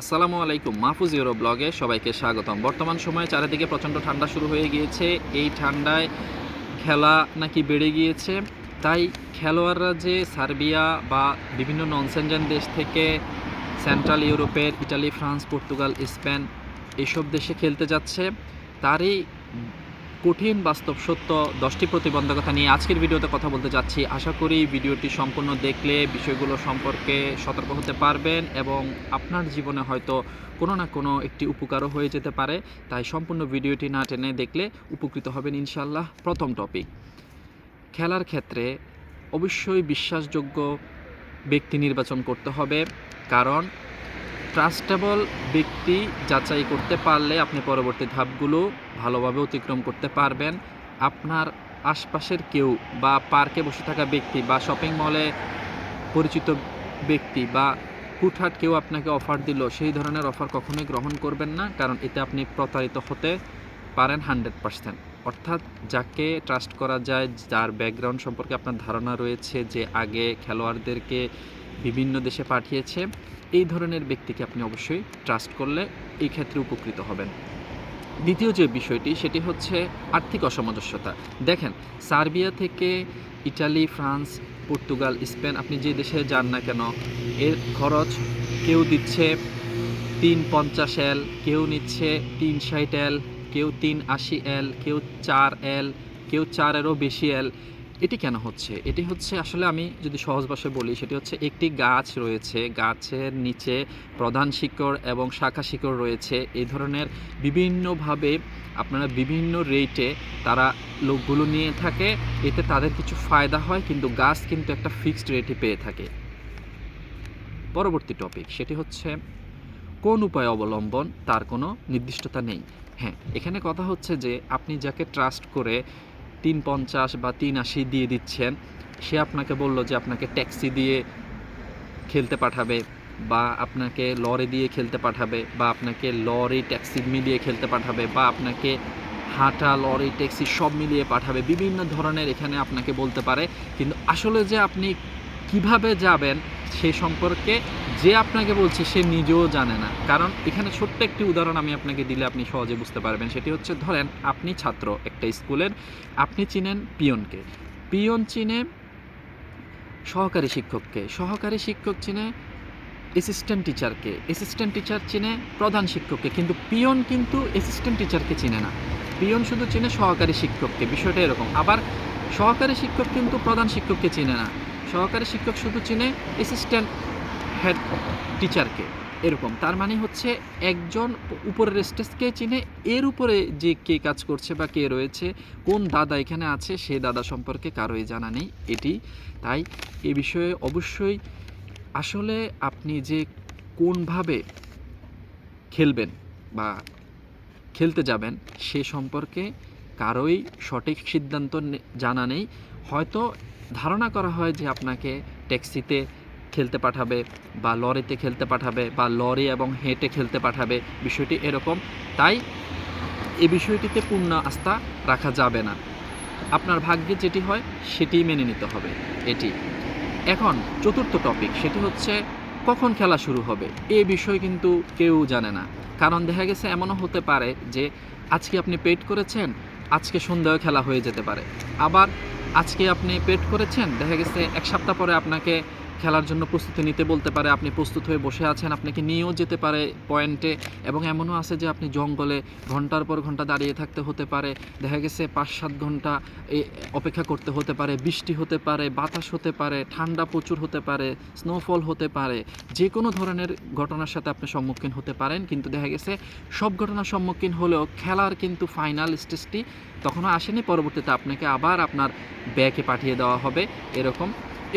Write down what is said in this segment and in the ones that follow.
আসসালামু আলাইকুম, মাহফুজ ইউরো ব্লগে সবাইকে স্বাগতম। বর্তমান সময়ে চারিদিকে প্রচণ্ড ঠান্ডা শুরু হয়ে গিয়েছে। এই ঠান্ডায় খেলা নাকি বেড়ে গিয়েছে। তাই খেলোয়াড়রা যে সার্বিয়া বা বিভিন্ন ননসেনজেন দেশ থেকে সেন্ট্রাল ইউরোপের ইটালি, ফ্রান্স, পর্তুগাল, স্পেন এসব দেশে খেলতে যাচ্ছে, তারই কঠিন, বাস্তব, সত্য দশটি প্রতিবন্ধকতা নিয়ে আজকের ভিডিওতে কথা বলতে যাচ্ছি। আশা করি ভিডিওটি সম্পূর্ণ দেখলে বিষয়গুলো সম্পর্কে সতর্ক হতে পারবেন এবং আপনার জীবনে হয়তো কোনো না কোনো একটি উপকারও হয়ে যেতে পারে। তাই সম্পূর্ণ ভিডিওটি না টেনে দেখলে উপকৃত হবেন ইনশাল্লাহ প্রথম টপিক। খেলার ক্ষেত্রে অবশ্যই বিশ্বাসযোগ্য ব্যক্তি নির্বাচন করতে হবে। কারণ ট্রাস্টেবল ব্যক্তি যাচাই করতে পারলে আপনি পরবর্তী ধাপগুলো ভালোভাবে অতিক্রম করতে পারবেন। আপনার আশপাশের কেউ বা পার্কে বসে থাকা ব্যক্তি বা শপিং মলে পরিচিত ব্যক্তি বা হুটহাট কেউ আপনাকে অফার দিল, সেই ধরনের অফার কখনোই গ্রহণ করবেন না, কারণ এতে আপনি প্রতারিত হতে পারেন হান্ড্রেড পার্সেন্ট। অর্থাৎ যাকে ট্রাস্ট করা যায়, যার ব্যাকগ্রাউন্ড সম্পর্কে আপনার ধারণা রয়েছে, যে আগে খেলোয়াড়দেরকে বিভিন্ন দেশে পাঠিয়েছে, এই ধরনের ব্যক্তিকে আপনি অবশ্যই ট্রাস্ট করলে এই ক্ষেত্রে উপকৃত হবেন। দ্বিতীয় যে বিষয়টি, সেটি হচ্ছে আর্থিক অসামঞ্জস্যতা। দেখেন, সার্বিয়া থেকে ইটালি, ফ্রান্স, পর্তুগাল, স্পেন, আপনি যে দেশে যান না কেন, এর খরচ কেউ দিচ্ছে তিন পঞ্চাশ এল, কেউ নিচ্ছে তিন ষাট এল, কেউ তিন আশি এল, কেউ চার এল, কেউ চারেরও বেশি এল। এটি কেন হচ্ছে? এটি হচ্ছে আসলে আমি যদি সহজ ভাষায় বলি, সেটি হচ্ছে একটি গাছ রয়েছে, গাছের নিচে প্রধান শিকড় এবং শাখা শিকড় রয়েছে। এই ধরনের বিভিন্নভাবে আপনারা বিভিন্ন রেটে তারা লোকগুলো নিয়ে থাকে। এতে তাদের কিছু ফায়দা হয়, কিন্তু গাছ কিন্তু একটা ফিক্সড রেটে পেয়ে থাকে। পরবর্তী টপিক, সেটি হচ্ছে কোন উপায় অবলম্বন? তার কোনো নির্দিষ্টতা নেই। হ্যাঁ এখানে কথা হচ্ছে যে আপনি যাকে ট্রাস্ট করে তিন পঞ্চাশ বা তিন আশি দিয়ে দিচ্ছেন। সে আপনাকে বলল যে আপনাকে ট্যাক্সি দিয়ে খেলতে পাঠাবে বা আপনাকে লরি দিয়ে খেলতে পাঠাবে বা আপনাকে লরি, ট্যাক্সি মিলিয়ে খেলতে পাঠাবে বা আপনাকে হাঁটা, লরি, ট্যাক্সি সব মিলিয়ে পাঠাবে। বিভিন্ন ধরনের এখানে আপনাকে বলতে পারে। কিন্তু আসলে যে আপনি কীভাবে যাবেন সে সম্পর্কে যে আপনাকে বলছে সে নিজেও জানে না। কারণ এখানে ছোট্ট একটি উদাহরণ আমি আপনাকে দিলে আপনি সহজে বুঝতে পারবেন। সেটি হচ্ছে, ধরেন আপনি ছাত্র একটা স্কুলের, আপনি চিনেন পিয়নকে। পিয়ন চিনে সহকারী শিক্ষককে, সহকারী শিক্ষক চিনে অ্যাসিস্ট্যান্ট টিচারকে অ্যাসিস্ট্যান্ট টিচার চিনে প্রধান শিক্ষককে, কিন্তু পিয়ন কিন্তু অ্যাসিস্ট্যান্ট টিচারকে চিনে না। পিয়ন শুধু চিনে সহকারী শিক্ষককে, বিষয়টা এরকম। আবার সহকারী শিক্ষক কিন্তু প্রধান শিক্ষককে চিনে না। সহকারী শিক্ষক শুধু চিনে অ্যাসিস্ট্যান্ট হেড টিচারকে এরকম। তার মানে হচ্ছে একজন উপরের স্টেজকে চিনে এর উপরে যে কে কাজ করছে বা কে রয়েছে, কোন দাদা এখানে আছে, সে দাদা সম্পর্কে কারোই জানা নেই এটি। তাই এ বিষয়ে অবশ্যই আসলে আপনি যে কোনভাবে খেলবেন বা খেলতে যাবেন, সে সম্পর্কে কারোই সঠিক সিদ্ধান্ত জানা নেই। হয়তো ধারণা করা হয় যে আপনাকে ট্যাক্সিতে খেলতে পাঠাবে বা লরিতে খেলতে পাঠাবে বা লরি এবং হেঁটে খেলতে পাঠাবে, বিষয়টি এরকম। তাই এই বিষয়টিতে পূর্ণ আস্থা রাখা যাবে না। আপনার ভাগ্যে যেটি হয়, সেটি মেনে নিতে হবে, এটি। এখন চতুর্থ টপিক সেটি হচ্ছে কখন খেলা শুরু হবে? এ বিষয় কিন্তু কেউ জানে না। কারণ দেখা গেছে, এমনও হতে পারে যে আজকে আপনি পেড করেছেন, আজকে সন্ধ্যায় খেলা হয়ে যেতে পারে। আবার আজকে আপনি পেড করেছেন? দেখা গেছে এক সপ্তাহ পরে আপনাকে খেলার জন্য প্রস্তুতি নিতে বলতে পারে, আপনি প্রস্তুত হয়ে বসে আছেন, আপনাকে নিয়েও যেতে পারে পয়েন্টে, এবং এমনও আছে যে আপনি জঙ্গলে ঘণ্টার পর ঘণ্টা দাঁড়িয়ে থাকতে হতে পারে, দেখা গেছে পাঁচ সাত ঘণ্টা অপেক্ষা করতে হতে পারে, বৃষ্টি হতে পারে, বাতাস হতে পারে, ঠান্ডা প্রচুর হতে পারে স্নোফল হতে পারে, যে কোনো ধরনের ঘটনার সাথে আপনি সম্মুখীন হতে পারেন, কিন্তু দেখা গেছে সব ঘটনার সম্মুখীন হলেও খেলার কিন্তু ফাইনাল স্টেজটি তখনও আসেনি, পরবর্তীতে আপনাকে আবার আপনার ব্যাকে পাঠিয়ে দেওয়া হবে, এরকম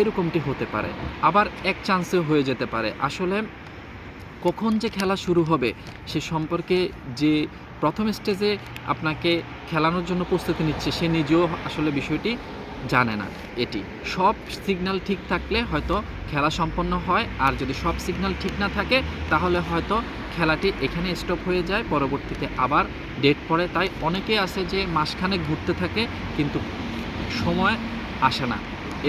এরকমটি হতে পারে। আবার এক চান্সেও হয়ে যেতে পারে। আসলে কখন যে খেলা শুরু হবে সে সম্পর্কে যে প্রথম স্টেজে আপনাকে খেলানোর জন্য প্রস্তুতি নিচ্ছে, সে নিজেও আসলে বিষয়টি জানে না এটি। সব সিগন্যাল ঠিক থাকলে হয়তো খেলা সম্পন্ন হয়, আর যদি সব সিগন্যাল ঠিক না থাকে, তাহলে হয়তো খেলাটি এখানে স্টপ হয়ে যায়, পরবর্তীতে আবার ডেট পড়ে। তাই অনেকে আছে যে মাসখানেক ঘুরতে থাকে, কিন্তু সময় আসে না।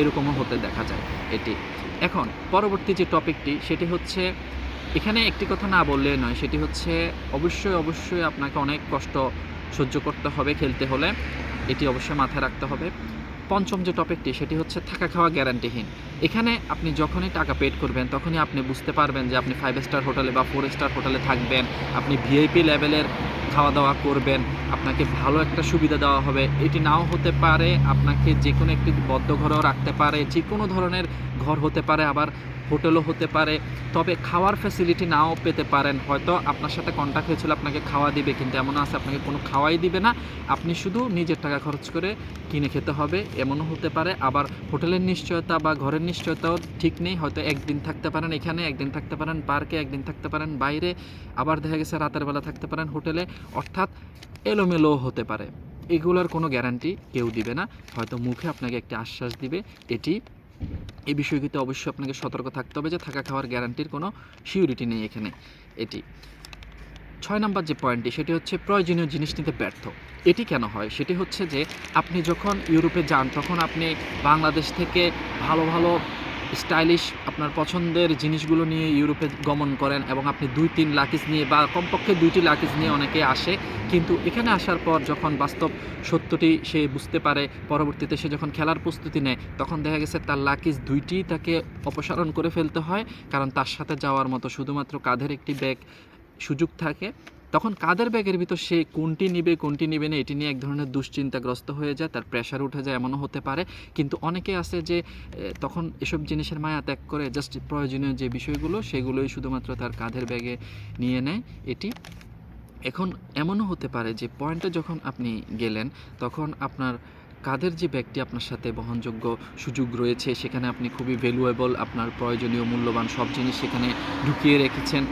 এরকমও হতে দেখা যায় এটি। এখন, পরবর্তী যে টপিকটি, সেটি হচ্ছে, এখানে একটি কথা না বললে নয়, সেটি হচ্ছে, অবশ্যই অবশ্যই আপনাকে অনেক কষ্ট সহ্য করতে হবে খেলতে হলে। এটি অবশ্যই মাথায় রাখতে হবে। পঞ্চম যে টপিকটি, সেটি হচ্ছে থাকা খাওয়া গ্যারান্টিহীন। এখানে আপনি যখনই টাকা পেড করবেন, তখনই আপনি বুঝতে পারবেন যে আপনি ফাইভ স্টার হোটেলে বা ফোর স্টার হোটেলে থাকবেন। আপনি ভিআইপি লেভেলের খাওয়া দাওয়া করবেন, আপনাকে ভালো একটা সুবিধা দেওয়া হবে। এটি নাও হতে পারে, আপনাকে যে কোনো একটি বদ্ধ ঘরেও রাখতে পারে যে কোনো ধরনের ঘর হতে পারে, আবার হোটেলও হতে পারে। তবে খাওয়ার ফ্যাসিলিটি নাও পেতে পারেন। হয়তো আপনার সাথে কন্ট্যাক্ট হয়েছিল, আপনাকে খাওয়া দিবে, কিন্তু এমন আছে, আপনাকে কোনো খাওয়াই দিবে না। আপনি শুধু নিজের টাকা খরচ করে কিনে খেতে হবে, এমনও হতে পারে। আবার হোটেলের নিশ্চয়তা বা ঘরের নিশ্চয়তাও ঠিক নেই, হয়তো একদিন থাকতে পারেন এখানে, একদিন থাকতে পারেন পার্কে, একদিন থাকতে পারেন বাইরে। আবার দেখা গেছে রাতের বেলা থাকতে পারেন হোটেলে। অর্থাৎ এলোমেলো হতে পারে। এগুলোর কোনো গ্যারান্টি কেউ দিবে না। হয়তো মুখে আপনাকে একটি আশ্বাস দিবে। এটি এই বিষয়টিতে অবশ্যই আপনাকে সতর্ক থাকতে হবে যে থাকা খাওয়ার গ্যারান্টির কোনো সিউরিটি নেই এখানে এটি। ছয় নম্বর যে পয়েন্টটি সেটি হচ্ছে প্রয়োজনীয় জিনিস নিতে ব্যর্থ। এটি কেন হয়? সেটি হচ্ছে যে আপনি যখন ইউরোপে যান, তখন আপনি বাংলাদেশ থেকে ভালো ভালো স্টাইলিশ আপনার পছন্দের জিনিসগুলো নিয়ে ইউরোপে গমন করেন এবং আপনি দুই তিন লাকিজ নিয়ে বা কমপক্ষে দুইটি লাকিজ নিয়ে অনেকে আসে। কিন্তু এখানে আসার পর যখন বাস্তব সত্যটি সে বুঝতে পারে, পরবর্তীতে সে যখন খেলার প্রস্তুতি নেয়, তখন দেখা গেছে তার লাকিজ দুইটি তাকে অপসারণ করে ফেলতে হয়। কারণ তার সাথে যাওয়ার মতো শুধুমাত্র কাঁধের একটি ব্যাগ সুযোগ থাকে। তখন কাদের ব্যাগের ভিতর সে কোনটি নিবে কোনটি নিবে না, এটি নিয়ে এক ধরনের দুশ্চিন্তাগ্রস্ত হয়ে যায়, তার প্রেশার উঠে যায়, এমনও হতে পারে। কিন্তু অনেকে আছে যে তখন এসব জিনিসের মায়া ত্যাগ করে জাস্ট প্রয়োজনীয় যে বিষয়গুলো, সেগুলোই শুধুমাত্র তার কাঁধের ব্যাগে নিয়ে নেয় এটি। এখন এমনও হতে পারে যে পয়েন্টে যখন আপনি গেলেন, তখন আপনার কাদের যে ব্যাগটি আপনার সাথে বহনযোগ্য সুযোগ রয়েছে, সেখানে আপনি খুবই ভ্যালুয়েবল আপনার প্রয়োজনীয়, মূল্যবান সব জিনিস সেখানে ঢুকিয়ে রেখেছেন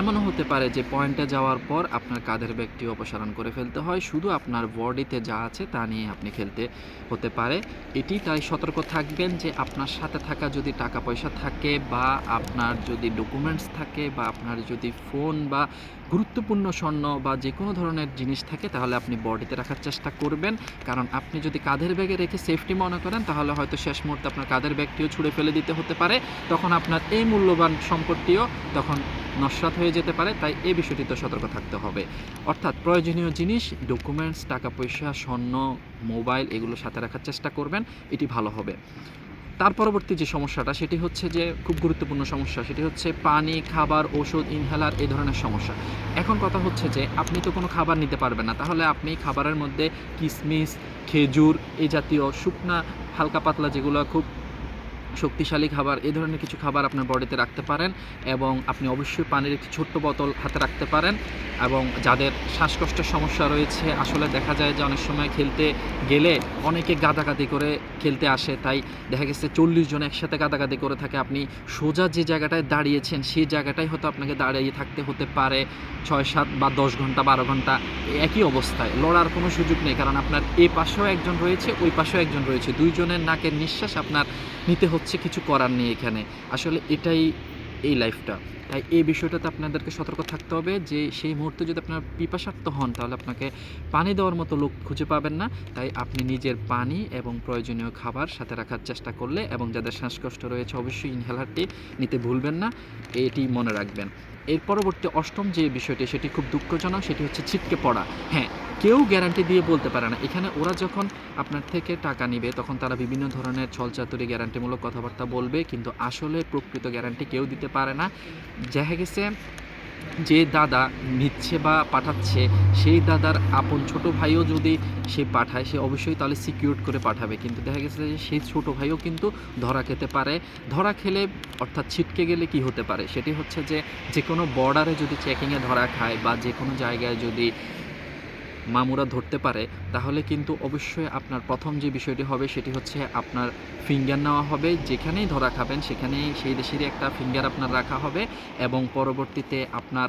এমনও হতে পারে যে পয়েন্টে যাওয়ার পর আপনার কাঁধের ব্যাগটি অপসারণ করে ফেলতে হয়। শুধু আপনার বডিতে যা আছে তা নিয়ে আপনি খেলতে হতে পারে। এটি তাই সতর্ক থাকবেন যে আপনার সাথে থাকা যদি টাকা পয়সা থাকে বা আপনার যদি ডকুমেন্টস থাকে বা আপনার যদি ফোন বা গুরুত্বপূর্ণ স্বর্ণ বা যে কোনো ধরনের জিনিস থাকে, তাহলে আপনি বডিতে রাখার চেষ্টা করবেন। কারণ আপনি যদি কাঁধের ব্যাগে রেখে সেফটি মনে করেন, তাহলে হয়তো শেষ মুহূর্তে আপনার কাঁধের ব্যাগটিও ছুঁড়ে ফেলে দিতে হতে পারে। তখন আপনার এই মূল্যবান সম্পদটিও তখন নস্বাত হয়ে যেতে পারে, তাই এই বিষয়টিতে সতর্ক থাকতে হবে। অর্থাৎ প্রয়োজনীয় জিনিস ডকুমেন্টস টাকা পয়সা, স্বর্ণ মোবাইল এগুলো সাথে রাখার চেষ্টা করবেন, এটি ভালো হবে। তার পরবর্তী যে সমস্যাটা, সেটি হচ্ছে যে খুব গুরুত্বপূর্ণ সমস্যা, সেটি হচ্ছে পানি, খাবার, ওষুধ, ইনহেলার এই ধরনের সমস্যা। এখন কথা হচ্ছে যে আপনি তো কোনো খাবার নিতে পারবেন না, তাহলে আপনি খাবারের মধ্যে কিশমিশ খেজুর এই জাতীয় শুকনা, হালকা পাতলা যেগুলো খুব শক্তিশালী খাবার এই ধরনের কিছু খাবার আপনার বডিতে রাখতে পারেন এবং আপনি অবশ্যই পানির একটি ছোট্ট বোতল হাতে রাখতে পারেন এবং যাদের শ্বাসকষ্টের সমস্যা রয়েছে, আসলে দেখা যায় যে অনেক সময় খেলতে গেলে অনেকে গাদাগাদি করে খেলতে আসে, তাই দেখা গেছে চল্লিশ জন একসাথে গাদাগাদি করে থাকে, আপনি সোজা যে জায়গাটায় দাঁড়িয়েছেন সেই জায়গাটাই হয়তো আপনাকে দাঁড়িয়ে থাকতে হতে পারে ছয় সাত বা দশ ঘণ্টা, বারো ঘণ্টা একই অবস্থায়। লড়ার কোনো সুযোগ নেই, কারণ আপনার এ পাশেও একজন রয়েছে, ওই পাশেও একজন রয়েছে। দুইজনের নাকের নিঃশ্বাস আপনার নিতে হচ্ছে কিছু করার নেই এখানে। আসলে এটাই এই লাইফটা তাই এই বিষয়টাতে আপনাদেরকে সতর্ক থাকতে হবে যে, সেই মুহূর্তে যদি আপনার পিপাসার্থ হন, তাহলে আপনাকে পানি দেওয়ার মতো লোক খুঁজে পাবেন না। তাই আপনি নিজের পানি এবং প্রয়োজনীয় খাবার সাথে রাখার চেষ্টা করলে এবং যাদের শ্বাসকষ্ট রয়েছে, অবশ্যই ইনহেলারটি নিতে ভুলবেন না। এটি মনে রাখবেন। এর পরবর্তী অষ্টম যে বিষয়টি, সেটি খুব দুঃখজনক, সেটি হচ্ছে ছিটকে পড়া। হ্যাঁ কেউ গ্যারান্টি দিয়ে বলতে পারে না। এখানে ওরা যখন আপনার থেকে টাকা নিবে, তখন তারা বিভিন্ন ধরনের ছলচাতুরি গ্যারান্টিমূলক কথাবার্তা বলবে, কিন্তু আসলে প্রকৃত গ্যারান্টি কেউ দিতে পারে না। দেখা গেছে যে দাদা নিচ্ছে বা পাঠাচ্ছে, সেই দাদার আপন ছোট ভাইও যদি সে পাঠায়, সে অবশ্যই তাহলে সিকিউর করে পাঠাবে। কিন্তু দেখা গেছে যে সেই ছোট ভাইও কিন্তু ধরা খেতে পারে। ধরা খেলে অর্থাৎ ছিটকে গেলে কি হতে পারে? সেটি হচ্ছে যে যে কোনো বর্ডারে যদি চেকিংয়ে ধরা খায় বা যে কোনো জায়গায় যদি মামুরা ধরতে পারে, তাহলে কিন্তু অবশ্যই আপনার প্রথম যে বিষয়টি হবে সেটি হচ্ছে আপনার ফিঙ্গার নেওয়া হবে, যেখানেই ধরা খাবেন সেখানেই সেই দেশেরই একটা ফিঙ্গার আপনার রাখা হবে এবং পরবর্তীতে আপনার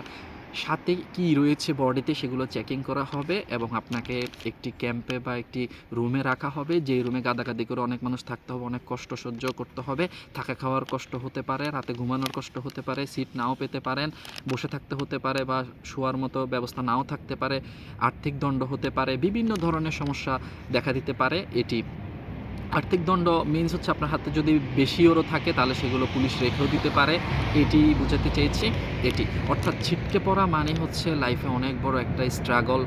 সাথে কি রয়েছে বডিতে সেগুলো চেকিং করা হবে এবং আপনাকে একটি ক্যাম্পে বা একটি রুমে রাখা হবে। যে রুমে গাদাগাদি করে অনেক মানুষ থাকতে হবে, অনেক কষ্ট সহ্য করতে হবে। থাকা খাওয়ার কষ্ট হতে পারে, রাতে ঘুমানোর কষ্ট হতে পারে সিট নাও পেতে পারেন, বসে থাকতে হতে পারে বা শোয়ার মতো ব্যবস্থা নাও থাকতে পারে, আর্থিক দণ্ড হতে পারে, বিভিন্ন ধরনের সমস্যা দেখা দিতে পারে। এটি আর্থিক দণ্ড মিনস হচ্ছে আপনার হাতে যদি বেশি ওরও থাকে, তাহলে সেগুলো পুলিশ রেখেও দিতে পারে। এটি বুঝাতে চেয়েছি, এটি। অর্থাৎ ছিটকে পড়া মানে হচ্ছে লাইফে অনেক বড় একটা স্ট্রাগল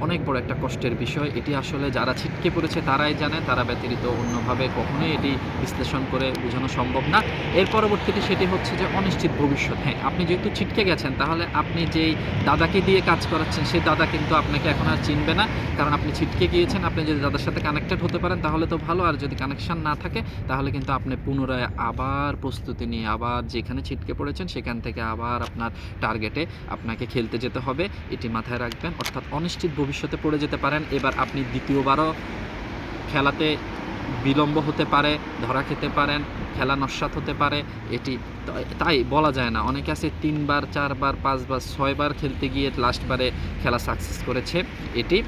অনেক বড় একটা কষ্টের বিষয়। এটি আসলে যারা ছিটকে পড়েছে তারাই জানে, তারা ব্যতিরিত অন্যভাবে কখনোই এটি বিশ্লেষণ করে বোঝানো সম্ভব না। এর পরবর্তীতে সেটি হচ্ছে যে অনিশ্চিত ভবিষ্যৎ। হ্যাঁ আপনি যেহেতু ছিটকে গেছেন, তাহলে আপনি যেই দাদাকে দিয়ে কাজ করাচ্ছেন, সেই দাদা কিন্তু আপনাকে এখন আর চিনবে না। কারণ আপনি ছিটকে গিয়েছেন, আপনি যদি দাদার সাথে কানেক্টেড হতে পারেন, তাহলে তো ভালো। আর যদি কানেকশন না থাকে, তাহলে কিন্তু আপনি পুনরায় আবার প্রস্তুতি নিয়ে, আবার যেখানে ছিটকে পড়েছেন, সেখান থেকে আবার আপনার টার্গেটে আপনাকে খেলতে যেতে হবে। এটি মাথায় রাখবেন। অর্থাৎ অনিশ্চিত ভবিষ্যতে পড়ে যেতে পারেন। এবার আপনি দ্বিতীয়বারও খেলাতে বিলম্ব হতে পারে, ধরা খেতে পারেন, খেলা নস্বাত হতে পারে, এটি তাই বলা যায় না। অনেকে আছে তিনবার, চারবার, পাঁচবার, ছয়বার খেলতে গিয়ে লাস্টবারে খেলা সাকসেস করেছে। এটি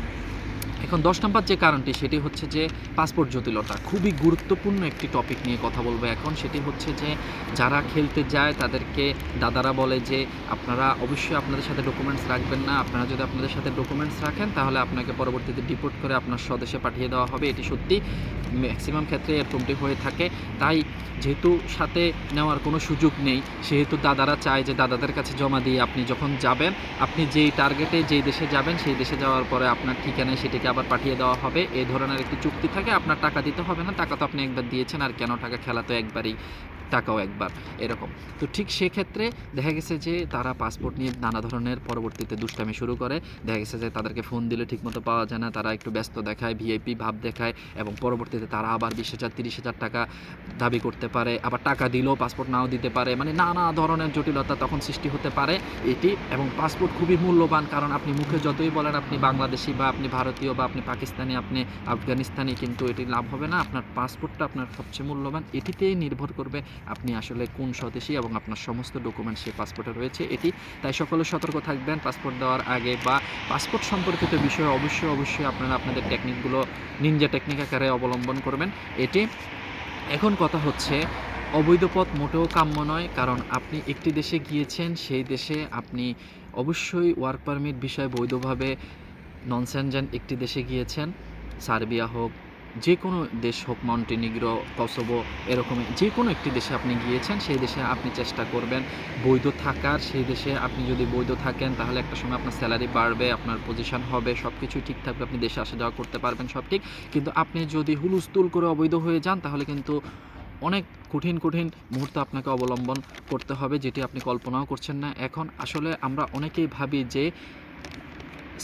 এখন দশ নম্বর যে কারণটি, সেটি হচ্ছে যে পাসপোর্ট জটিলতা। খুবই গুরুত্বপূর্ণ একটি টপিক নিয়ে কথা বলব এখন। সেটি হচ্ছে যে যারা খেলতে যায়, তাদেরকে দাদারা বলে যে আপনারা অবশ্যই আপনাদের সাথে ডকুমেন্টস রাখবেন না। আপনারা যদি আপনাদের সাথে ডকুমেন্টস রাখেন, তাহলে আপনাকে পরবর্তীতে ডিপোর্ট করে আপনার স্বদেশে পাঠিয়ে দেওয়া হবে। এটি সত্যি ম্যাক্সিমাম ক্ষেত্রে এরকমটি হয়ে থাকে। তাই যেহেতু সাথে নেওয়ার কোনো সুযোগ নেই, সেহেতু দাদারা চায় যে দাদাদের কাছে জমা দিয়ে আপনি যখন যাবেন, আপনি যেই টার্গেটে যেই দেশে যাবেন, সেই দেশে যাওয়ার পরে আপনার ঠিকানায় সেটিকে আবার পাঠিয়ে দেওয়া হবে। এ ধরনের একটি চুক্তি থাকে, আপনার টাকা দিতে হবে না, টাকা তো আপনি একবার দিয়েছেন আর কেন? টাকা খেলা তো একবারই। টাকাও একবার, এরকম। তো ঠিক সেক্ষেত্রে দেখা গেছে যে তারা পাসপোর্ট নিয়ে নানা ধরনের পরবর্তীতে দুষ্টামি শুরু করে। দেখা গেছে যে তাদেরকে ফোন দিলে ঠিকমতো পাওয়া যায় না, তারা একটু ব্যস্ত দেখায় ভিআইপি ভাব দেখায় এবং পরবর্তীতে তারা আবার বিশ হাজার, তিরিশ হাজার টাকা দাবি করতে পারে, আবার টাকা দিলেও পাসপোর্ট নাও দিতে পারে। মানে নানা ধরনের জটিলতা তখন সৃষ্টি হতে পারে এটি এবং পাসপোর্ট খুবই মূল্যবান কারণ আপনি মুখে যতই বলেন আপনি বাংলাদেশি বা আপনি ভারতীয় বা আপনি পাকিস্তানি, আপনি আফগানিস্তানি, কিন্তু এটি লাভ হবে না। আপনার পাসপোর্টটা আপনার সবচেয়ে মূল্যবান। এটিতেই নির্ভর করবে আপনি আসলে কোন স্বদেশী এবং আপনার সমস্ত ডকুমেন্ট সেই পাসপোর্টে রয়েছে, এটি। তাই সকলে সতর্ক থাকবেন পাসপোর্ট দেওয়ার আগে বা পাসপোর্ট সম্পর্কিত বিষয়ে অবশ্যই অবশ্যই আপনারা আপনাদের টেকনিকগুলো নিনজা টেকনিক আকারে অবলম্বন করবেন। এটি, এখন কথা হচ্ছে, অবৈধ পথ মোটেও কাম্য নয়, কারণ আপনি একটি দেশে গিয়েছেন, সেই দেশে আপনি অবশ্যই ওয়ার্ক পারমিট বিষয়ে বৈধভাবে নন স্যানজেন একটি দেশে গিয়েছেন, সার্বিয়া হোক যে কোনো দেশ হোক, মন্টিনিগ্রো, কসোভো এরকম যে কোনো একটি দেশে আপনি গিয়েছেন, সেই দেশে আপনি চেষ্টা করবেন বৈধ থাকার। সেই দেশে আপনি যদি বৈধ থাকেন, তাহলে একটা সময় আপনার স্যালারি বাড়বে, আপনার পজিশন হবে সব কিছুই ঠিক থাকবে, আপনি দেশে আসা যাওয়া করতে পারবেন, সব ঠিক। কিন্তু আপনি যদি হুলুস্থুল করে অবৈধ হয়ে যান, তাহলে কিন্তু অনেক কঠিন কঠিন মুহূর্ত আপনাকে অবলম্বন করতে হবে, যেটি আপনি কল্পনাও করছেন না। এখন আসলে আমরা অনেকেই ভাবি যে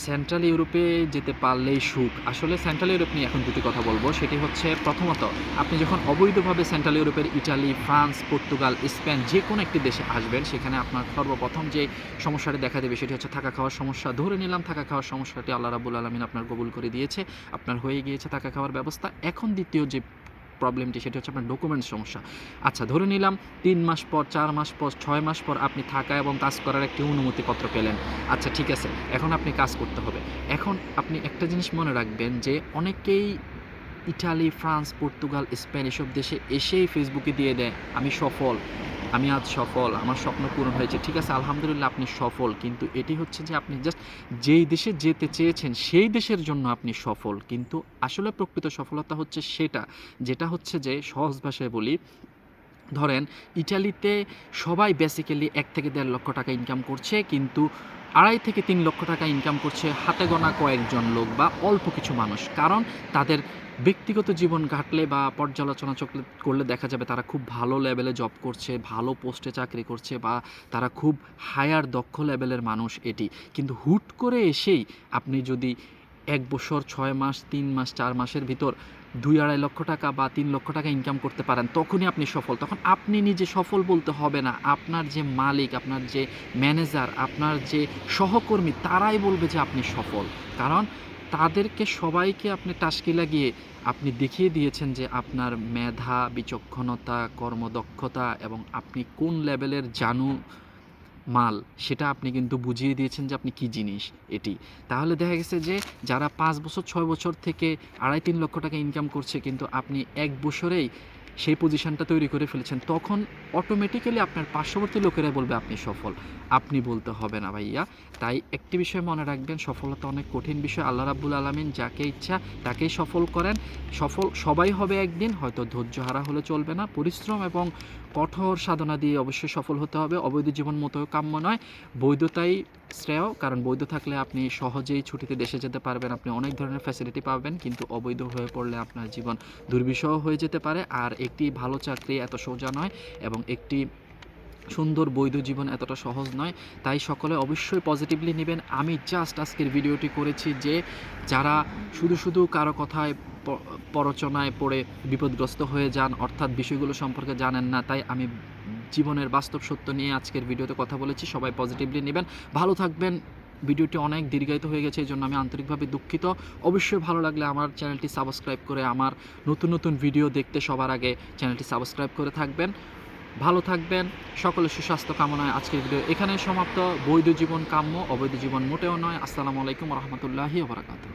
সেন্ট্রাল ইউরোপে যেতে পারলেই সুখ। আসলে সেন্ট্রাল ইউরোপ নিয়ে এখন দুটি কথা বলব। সেটি হচ্ছে, প্রথমত, আপনি যখন অবৈধভাবে সেন্ট্রাল ইউরোপের ইটালি, ফ্রান্স, পর্তুগাল, স্পেন যে কোনো একটি দেশে আসবেন, সেখানে আপনার সর্বপ্রথম যে সমস্যাটি দেখা দেবে সেটি হচ্ছে থাকা খাওয়ার সমস্যা। ধরে নিলাম, থাকা খাওয়ার সমস্যাটি আল্লাহ রাবুল আলমিন আপনার কবুল করে দিয়েছে, আপনার হয়ে গিয়েছে থাকা খাওয়ার ব্যবস্থা। এখন দ্বিতীয় যে প্রবলেমটি সেটি হচ্ছে আপনার ডকুমেন্ট সমস্যা। আচ্ছা ধরে নিলাম তিন মাস পর, চার মাস পর, ছয় মাস পর আপনি থাকা এবং কাজ করার একটি অনুমতিপত্র পেলেন। আচ্ছা ঠিক আছে, এখন আপনি কাজ করতে হবে। এখন আপনি একটা জিনিস মনে রাখবেন যে, অনেকেই ইটালি, ফ্রান্স, পর্তুগাল, স্পেন এসব দেশে এসেই ফেসবুকে দিয়ে দেয়, আমি সফল। আমি আজ সফল, আমার স্বপ্ন পূরণ হয়েছে, ঠিক আছে? আলহামদুলিল্লাহ আপনি সফল, কিন্তু এটি হচ্ছে যে আপনি জাস্ট যেই দেশে যেতে চেয়েছেন, সেই দেশের জন্য আপনি সফল, কিন্তু আসলে প্রকৃত সফলতা হচ্ছে সেটা, যেটা হচ্ছে যে সহজ ভাষায় বলি, ধরেন, ইটালিতে সবাই বেসিক্যালি এক থেকে দেড় লক্ষ টাকা ইনকাম করছে, কিন্তু আড়াই থেকে তিন লক্ষ টাকা ইনকাম করছে হাতে গোনা কয়েকজন লোক বা অল্প কিছু মানুষ। কারণ তাদের ব্যক্তিগত জীবন ঘাটলে বা পর্যালোচনা চকলে করলে দেখা যাবে তারা খুব ভালো লেভেলে জব করছে, ভালো পোস্টে চাকরি করছে বা তারা খুব হায়ার দক্ষ লেভেলের মানুষ এটি। কিন্তু হুট করে এসেই আপনি যদি এক বছর, ছয় মাস, তিন মাস, চার মাসের ভিতর দুই আড়াই লক্ষ টাকা বা তিন লক্ষ টাকা ইনকাম করতে পারেন, তখনই আপনি সফল। তখন আপনি নিজে সফল বলতে হবে না। আপনার যে মালিক, আপনার যে ম্যানেজার আপনার যে সহকর্মী, তারাই বলবে যে আপনি সফল। কারণ তাদেরকে, সবাইকে আপনি টাসকি লাগিয়ে আপনি দেখিয়ে দিয়েছেন যে আপনার মেধা, বিচক্ষণতা, কর্মদক্ষতা এবং আপনি কোন লেভেলের জানু মাল, সেটা আপনি কিন্তু বুঝিয়ে দিয়েছেন যে আপনি কি জিনিস এটি। তাহলে দেখা গেছে যে যারা পাঁচ বছর, ছয় বছর থেকে আড়াই তিন লক্ষ টাকা ইনকাম করছে, কিন্তু আপনি এক বছরেই সেই পজিশনটা তৈরি করে ফেলেছেন, তখন অটোমেটিক্যালি আপনার পার্শ্ববর্তী লোকেরা বলবে, আপনি সফল। আপনি বলতে হবে না ভাইয়া। তাই একটি বিষয় মনে রাখবেন, সফলতা অনেক কঠিন বিষয়। আল্লাহ রাব্বুল আলমিন যাকে ইচ্ছা তাকেই সফল করেন। সফল সবাই হবে একদিন, হয়তো ধৈর্য হারা হলে চলবে না। পরিশ্রম এবং কঠোর সাধনা দিয়ে অবশ্যই সফল হতে হবে। অবৈধ জীবন মতো কাম্য নয়। বৈধতাই শ্রেয়, কারণ বৈধ থাকলে আপনি সহজেই ছুটিতে দেশে যেতে পারবেন। আপনি অনেক ধরনের ফ্যাসিলিটি পাবেন, কিন্তু অবৈধ হয়ে পড়লে আপনার জীবন দুর্বিষহ হয়ে যেতে পারে। আর একটি ভালো চাকরি এত সোজা নয় এবং একটি সুন্দর বৈধ জীবন এতটা সহজ নয়। তাই সকলে অবশ্যই পজিটিভলি নেবেন। আমি জাস্ট আজকের ভিডিওটি করেছি যে, যারা শুধু শুধু কারও কথায় পরচনায় পড়ে বিপদগ্রস্ত হয়ে যান, অর্থাৎ বিষয়গুলো সম্পর্কে জানেন না, তাই আমি জীবনের বাস্তব সত্য নিয়ে আজকের ভিডিওতে কথা বলেছি। সবাই পজিটিভলি নেবেন। ভালো থাকবেন। ভিডিওটি অনেক দীর্ঘায়িত হয়ে গেছে এই জন্য আমি আন্তরিকভাবে দুঃখিত। অবশ্যই ভালো লাগলে আমার চ্যানেলটি সাবস্ক্রাইব করে আমার নতুন নতুন ভিডিও দেখতে সবার আগে চ্যানেলটি সাবস্ক্রাইব করে থাকবেন। ভালো থাকবেন। সকলের সুস্বাস্থ্য কামনায় আজকের ভিডিও এখানে সমাপ্ত। বৈধ জীবন কাম্য, অবৈধ জীবন মোটেও নয়। আসসালামু আলাইকুম রহমতুল্লাহি ওবরাকাতুহ